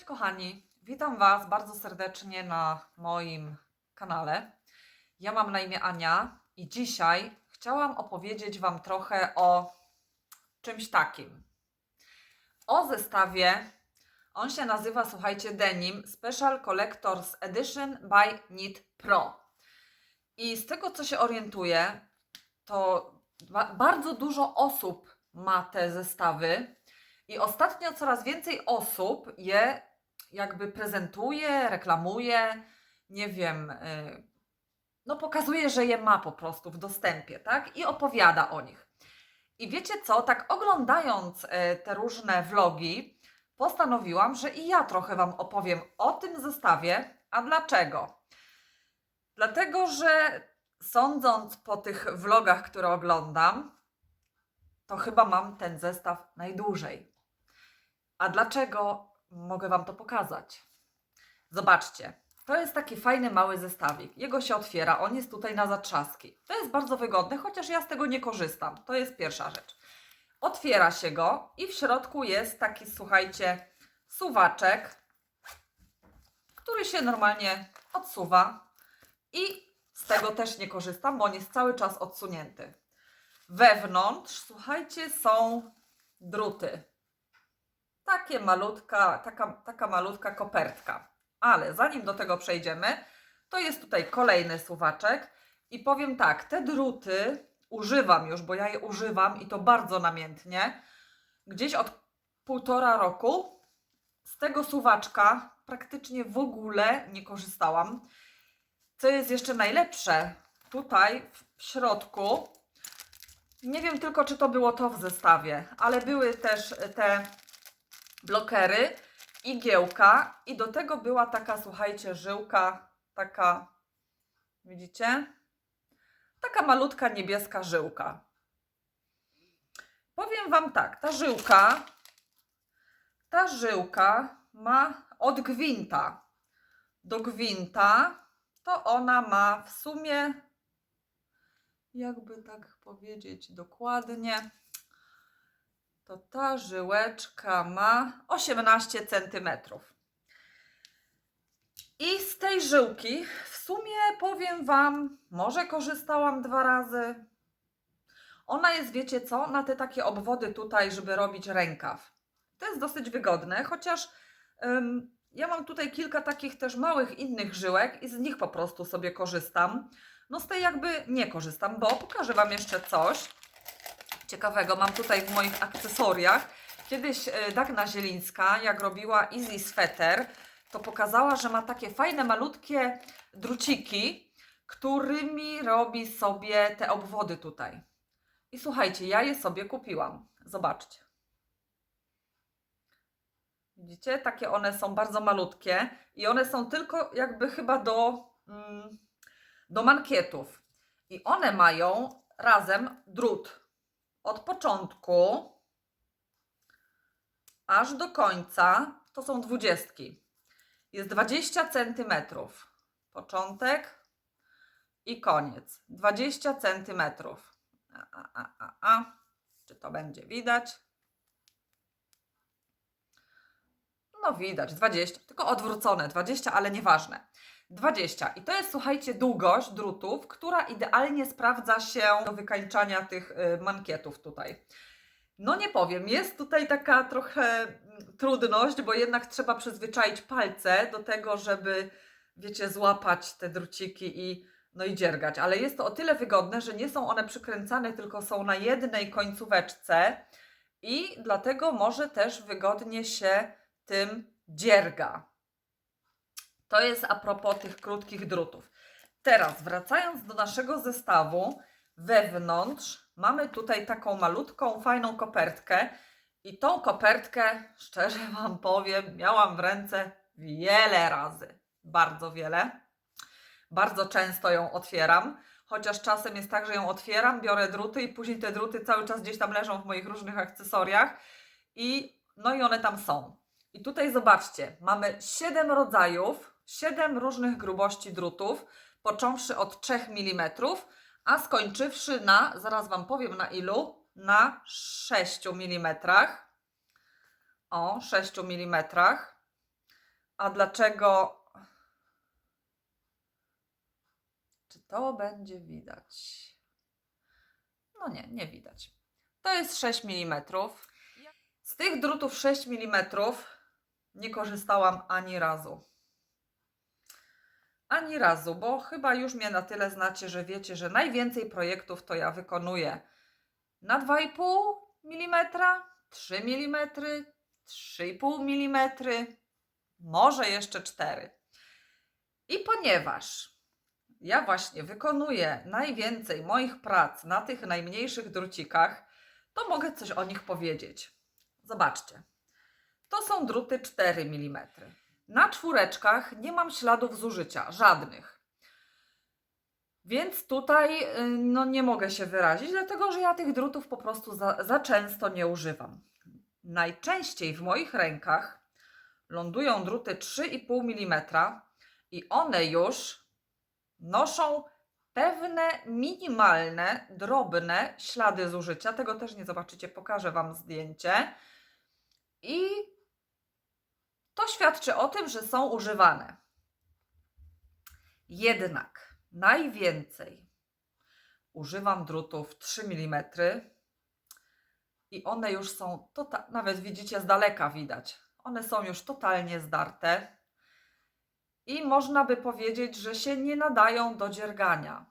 Cześć kochani, witam Was bardzo serdecznie na moim kanale. Ja mam na imię Ania i dzisiaj chciałam opowiedzieć Wam trochę o czymś takim. O zestawie, on się nazywa, słuchajcie, Denim Special Collector's Edition by Knit Pro. I z tego co się orientuję, to ba- bardzo dużo osób ma te zestawy. I ostatnio coraz więcej osób je jakby prezentuje, reklamuje, nie wiem, y, no pokazuje, że je ma po prostu w dostępie, tak? I opowiada o nich. I wiecie co, tak oglądając y, te różne vlogi, postanowiłam, że i ja trochę Wam opowiem o tym zestawie. A dlaczego? Dlatego, że sądząc po tych vlogach, które oglądam, to chyba mam ten zestaw najdłużej. A dlaczego mogę Wam to pokazać? Zobaczcie, to jest taki fajny mały zestawik. Jego się otwiera, on jest tutaj na zatrzaski. To jest bardzo wygodne, chociaż ja z tego nie korzystam. To jest pierwsza rzecz. Otwiera się go i w środku jest taki, słuchajcie, suwaczek, który się normalnie odsuwa i z tego też nie korzystam, bo on jest cały czas odsunięty. Wewnątrz, słuchajcie, są druty takie malutka, taka, taka malutka kopertka. Ale zanim do tego przejdziemy, to jest tutaj kolejny suwaczek i powiem tak, te druty używam już, bo ja je używam i to bardzo namiętnie. Gdzieś od półtora roku z tego suwaczka praktycznie w ogóle nie korzystałam. Co jest jeszcze najlepsze, tutaj w środku, nie wiem tylko, czy to było to w zestawie, ale były też te blokery, igiełka i do tego była taka, słuchajcie, żyłka, taka, widzicie? Taka malutka niebieska żyłka. Powiem Wam tak, ta żyłka, ta żyłka ma od gwinta do gwinta, to ona ma w sumie, jakby tak powiedzieć dokładnie, to ta żyłeczka ma 18 cm. I z tej żyłki w sumie powiem Wam, może korzystałam dwa razy. Ona jest, wiecie co, na te takie obwody tutaj, żeby robić rękaw. To jest dosyć wygodne, chociaż ym, ja mam tutaj kilka takich też małych innych żyłek i z nich po prostu sobie korzystam. No z tej jakby nie korzystam, bo pokażę Wam jeszcze coś ciekawego mam tutaj w moich akcesoriach. Kiedyś e, Dagna Zielińska, jak robiła Easy Sweater, to pokazała, że ma takie fajne, malutkie druciki, którymi robi sobie te obwody tutaj. I słuchajcie, ja je sobie kupiłam. Zobaczcie. Widzicie? Takie one są bardzo malutkie i one są tylko jakby chyba do, mm, do mankietów. I one mają razem drut od początku aż do końca to są dwudziestki. Jest 20 centymetrów. Początek i koniec. 20 centymetrów. A, a, a, a, a. Czy to będzie widać? No widać, 20, tylko odwrócone, 20, ale nieważne. 20. I to jest, słuchajcie, długość drutów, która idealnie sprawdza się do wykańczania tych y, mankietów tutaj. No nie powiem, jest tutaj taka trochę mm, trudność, bo jednak trzeba przyzwyczaić palce do tego, żeby, wiecie, złapać te druciki i no i dziergać. Ale jest to o tyle wygodne, że nie są one przykręcane, tylko są na jednej końcóweczce i dlatego może też wygodnie się tym dzierga. To jest a propos tych krótkich drutów. Teraz wracając do naszego zestawu, wewnątrz mamy tutaj taką malutką, fajną kopertkę. I tą kopertkę, szczerze Wam powiem, miałam w ręce wiele razy. Bardzo wiele. Bardzo często ją otwieram. Chociaż czasem jest tak, że ją otwieram, biorę druty i później te druty cały czas gdzieś tam leżą w moich różnych akcesoriach. I no i one tam są. I tutaj zobaczcie, mamy 7 rodzajów, 7 różnych grubości drutów, począwszy od 3 mm, a skończywszy na, zaraz Wam powiem na ilu, na 6 mm. O, 6 mm. A dlaczego? Czy to będzie widać? No nie, nie widać. To jest 6 mm. Z tych drutów 6 mm nie korzystałam ani razu. Ani razu, bo chyba już mnie na tyle znacie, że wiecie, że najwięcej projektów to ja wykonuję na 2,5 mm, 3 mm, 3,5 mm, może jeszcze 4. I ponieważ ja właśnie wykonuję najwięcej moich prac na tych najmniejszych drucikach, to mogę coś o nich powiedzieć. Zobaczcie. To są druty 4 mm. Na czwóreczkach nie mam śladów zużycia, żadnych. Więc tutaj y, no, nie mogę się wyrazić, dlatego że ja tych drutów po prostu za, za często nie używam. Najczęściej w moich rękach lądują druty 3,5 mm i one już noszą pewne minimalne, drobne ślady zużycia. Tego też nie zobaczycie, pokażę Wam zdjęcie. I to świadczy o tym, że są używane. Jednak najwięcej używam drutów 3 mm i one już są, tota- nawet widzicie z daleka widać, one są już totalnie zdarte i można by powiedzieć, że się nie nadają do dziergania,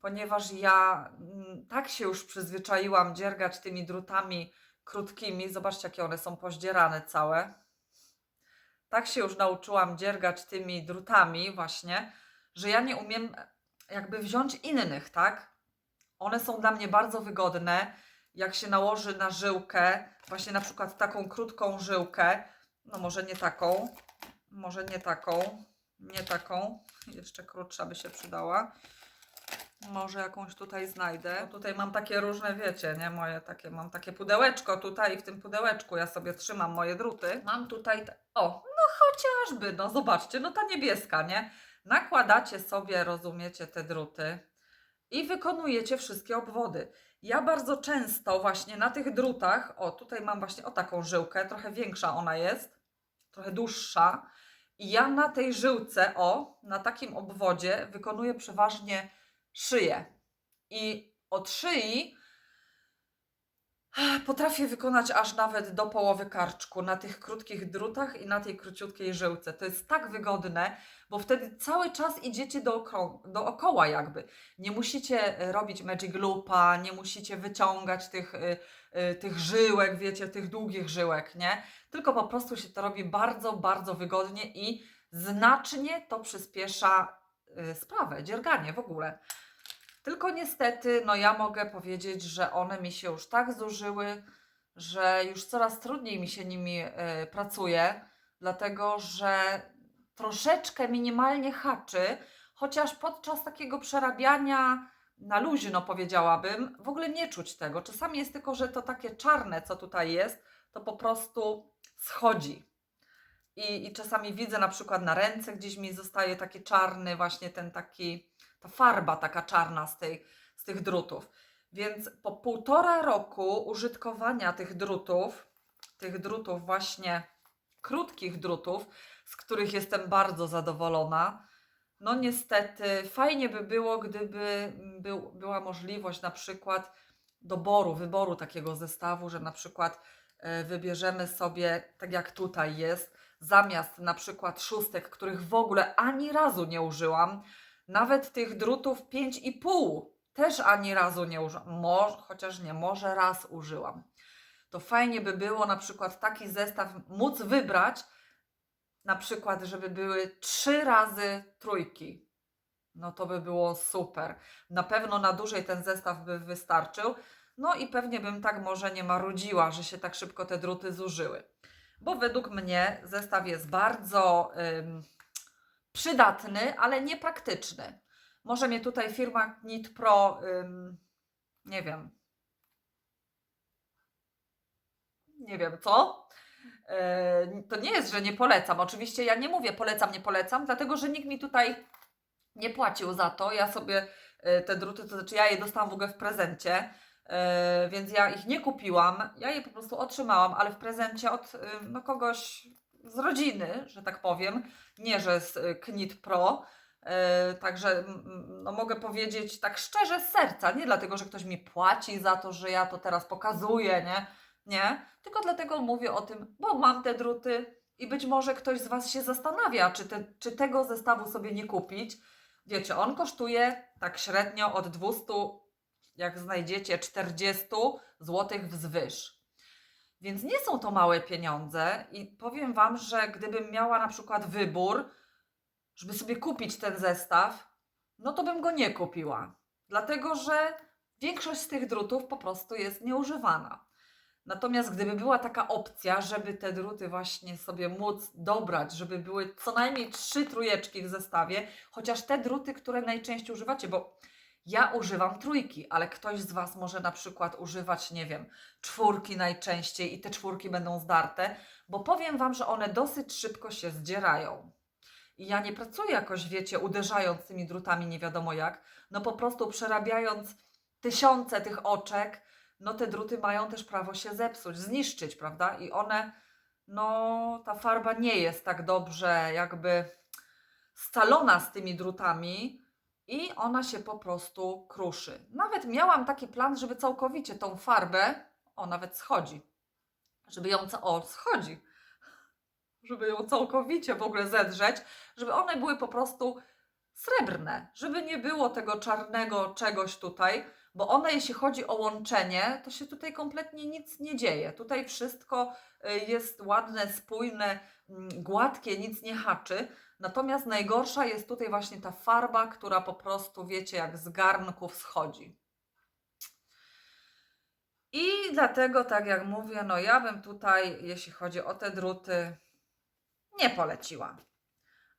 ponieważ ja mm, tak się już przyzwyczaiłam dziergać tymi drutami krótkimi. Zobaczcie, jakie one są pozdzierane całe. Tak się już nauczyłam dziergać tymi drutami, właśnie, że ja nie umiem jakby wziąć innych, tak? One są dla mnie bardzo wygodne. Jak się nałoży na żyłkę, właśnie na przykład taką krótką żyłkę, no może nie taką, może nie taką, nie taką, jeszcze krótsza by się przydała. Może jakąś tutaj znajdę. Bo tutaj mam takie różne, wiecie, nie? Moje takie, mam takie pudełeczko tutaj i w tym pudełeczku ja sobie trzymam moje druty. Mam tutaj, o, no chociażby, no zobaczcie, no ta niebieska, nie? Nakładacie sobie, rozumiecie, te druty i wykonujecie wszystkie obwody. Ja bardzo często właśnie na tych drutach, o tutaj mam właśnie o taką żyłkę, trochę większa ona jest, trochę dłuższa. I ja na tej żyłce, o, na takim obwodzie wykonuję przeważnie szyję. I od szyi potrafię wykonać aż nawet do połowy karczku na tych krótkich drutach i na tej króciutkiej żyłce. To jest tak wygodne, bo wtedy cały czas idziecie dookoła, dookoła jakby. Nie musicie e, robić magic loopa, nie musicie wyciągać tych, y, y, tych żyłek, wiecie, tych długich żyłek, nie? Tylko po prostu się to robi bardzo, bardzo wygodnie i znacznie to przyspiesza sprawę, dzierganie w ogóle. Tylko niestety, no ja mogę powiedzieć, że one mi się już tak zużyły, że już coraz trudniej mi się nimi y, pracuje, dlatego że troszeczkę minimalnie haczy, chociaż podczas takiego przerabiania na luźno powiedziałabym, w ogóle nie czuć tego. Czasami jest tylko, że to takie czarne, co tutaj jest, to po prostu schodzi. I, I czasami widzę na przykład na ręce gdzieś mi zostaje taki czarny, właśnie ten taki, farba taka czarna z, tej, z tych drutów. Więc po półtora roku użytkowania tych drutów, tych drutów właśnie krótkich drutów, z których jestem bardzo zadowolona, no niestety fajnie by było, gdyby był, była możliwość na przykład doboru, wyboru takiego zestawu, że na przykład e, wybierzemy sobie, tak jak tutaj jest, zamiast na przykład szóstek, których w ogóle ani razu nie użyłam, nawet tych drutów 5,5 też ani razu nie użyłam, może, chociaż nie, może raz użyłam. To fajnie by było na przykład taki zestaw móc wybrać, na przykład, żeby były trzy razy trójki. No to by było super. Na pewno na dłużej ten zestaw by wystarczył. No i pewnie bym tak może nie marudziła, że się tak szybko te druty zużyły. Bo według mnie zestaw jest bardzo przydatny, ale niepraktyczny. Może mnie tutaj firma Knit Pro, ym, nie wiem, nie wiem co. Yy, to nie jest, że nie polecam. Oczywiście ja nie mówię polecam, nie polecam, dlatego że nikt mi tutaj nie płacił za to. Ja sobie yy, te druty, to znaczy ja je dostałam w ogóle w prezencie, yy, więc ja ich nie kupiłam. Ja je po prostu otrzymałam, ale w prezencie od yy, no, kogoś z rodziny, że tak powiem. Nie, że z y, Knit Pro. E, Także no, mogę powiedzieć tak szczerze z serca, nie dlatego, że ktoś mi płaci za to, że ja to teraz pokazuję, nie? Nie, tylko dlatego mówię o tym, bo mam te druty i być może ktoś z Was się zastanawia, czy, te, czy tego zestawu sobie nie kupić. Wiecie, on kosztuje tak średnio od 200, jak znajdziecie, 40 zł wzwyż. Więc nie są to małe pieniądze i powiem Wam, że gdybym miała na przykład wybór, żeby sobie kupić ten zestaw, no to bym go nie kupiła. Dlatego, że większość z tych drutów po prostu jest nieużywana. Natomiast gdyby była taka opcja, żeby te druty właśnie sobie móc dobrać, żeby były co najmniej trzy trójeczki w zestawie, chociaż te druty, które najczęściej używacie, bo ja używam trójki, ale ktoś z Was może na przykład używać, nie wiem, czwórki najczęściej i te czwórki będą zdarte, bo powiem Wam, że one dosyć szybko się zdzierają. I ja nie pracuję jakoś, wiecie, uderzając tymi drutami nie wiadomo jak, no po prostu przerabiając tysiące tych oczek, no te druty mają też prawo się zepsuć, zniszczyć, prawda? I one, no ta farba nie jest tak dobrze jakby scalona z tymi drutami i ona się po prostu kruszy. Nawet miałam taki plan, żeby całkowicie tą farbę, o nawet schodzi, żeby ją, o schodzi, żeby ją całkowicie w ogóle zedrzeć, żeby one były po prostu srebrne, żeby nie było tego czarnego czegoś tutaj, bo one, jeśli chodzi o łączenie, to się tutaj kompletnie nic nie dzieje. Tutaj wszystko y, jest ładne, spójne, gładkie, nic nie haczy. Natomiast najgorsza jest tutaj właśnie ta farba, która po prostu, wiecie, jak z garnków schodzi. I dlatego, tak jak mówię, no ja bym tutaj, jeśli chodzi o te druty, nie poleciła.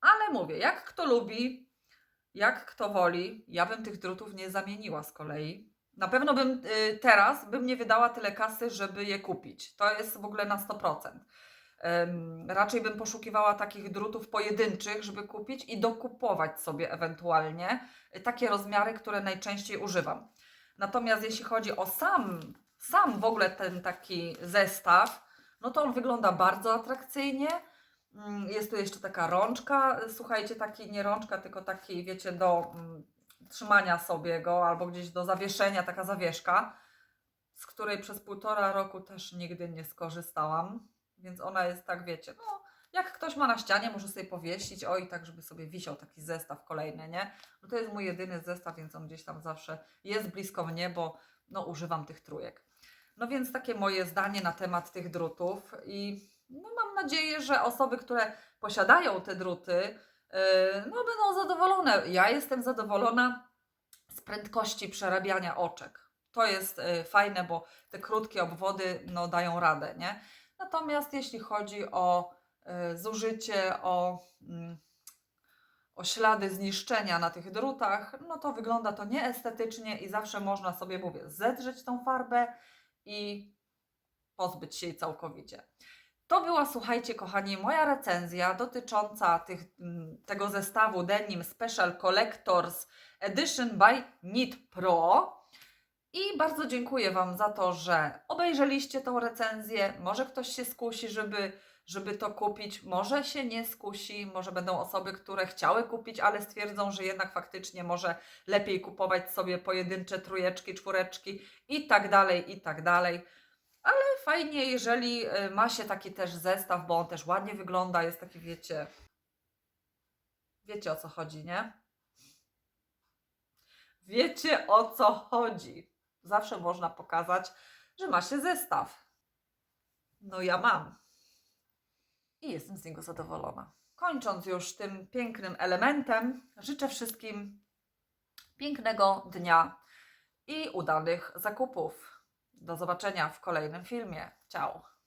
Ale mówię, jak kto lubi, jak kto woli, ja bym tych drutów nie zamieniła z kolei. Na pewno bym y, teraz bym nie wydała tyle kasy, żeby je kupić. To jest w ogóle na 100%. Raczej bym poszukiwała takich drutów pojedynczych, żeby kupić i dokupować sobie ewentualnie y, takie rozmiary, które najczęściej używam. Natomiast jeśli chodzi o sam, sam w ogóle ten taki zestaw, no to on wygląda bardzo atrakcyjnie. Mm, Jest tu jeszcze taka rączka, słuchajcie, taki nie rączka, tylko taki, wiecie, do mm, trzymania sobie go albo gdzieś do zawieszenia, taka zawieszka, z której przez półtora roku też nigdy nie skorzystałam, więc ona jest tak, wiecie, no jak ktoś ma na ścianie, może sobie powiesić, oj, tak, żeby sobie wisiał taki zestaw kolejny, nie? No to jest mój jedyny zestaw, więc on gdzieś tam zawsze jest blisko mnie, bo no używam tych trójek. No więc takie moje zdanie na temat tych drutów i no mam nadzieję, że osoby, które posiadają te druty, yy, no będą zadowolone. Ja jestem zadowolona z prędkości przerabiania oczek. To jest yy, fajne, bo te krótkie obwody no, dają radę, nie? Natomiast jeśli chodzi o yy, zużycie, o, mm, o ślady zniszczenia na tych drutach, no to wygląda to nieestetycznie i zawsze można sobie, mówię, zedrzeć tą farbę i pozbyć się jej całkowicie. To była, słuchajcie, kochani, moja recenzja dotycząca tych, mm, tego zestawu Denim Special Collectors Edition by Knit Pro. I bardzo dziękuję Wam za to, że obejrzeliście tą recenzję. Może ktoś się skusi, żeby, żeby to kupić, może się nie skusi, może będą osoby, które chciały kupić, ale stwierdzą, że jednak faktycznie może lepiej kupować sobie pojedyncze trójeczki, czwóreczki i tak dalej, i tak dalej fajnie, jeżeli y, ma się taki też zestaw, bo on też ładnie wygląda, jest taki, wiecie, wiecie o co chodzi, nie? Wiecie o co chodzi. Zawsze można pokazać, że ma się zestaw. No ja mam. I jestem z niego zadowolona. Kończąc już tym pięknym elementem, życzę wszystkim pięknego dnia i udanych zakupów. Do zobaczenia w kolejnym filmie. Ciao!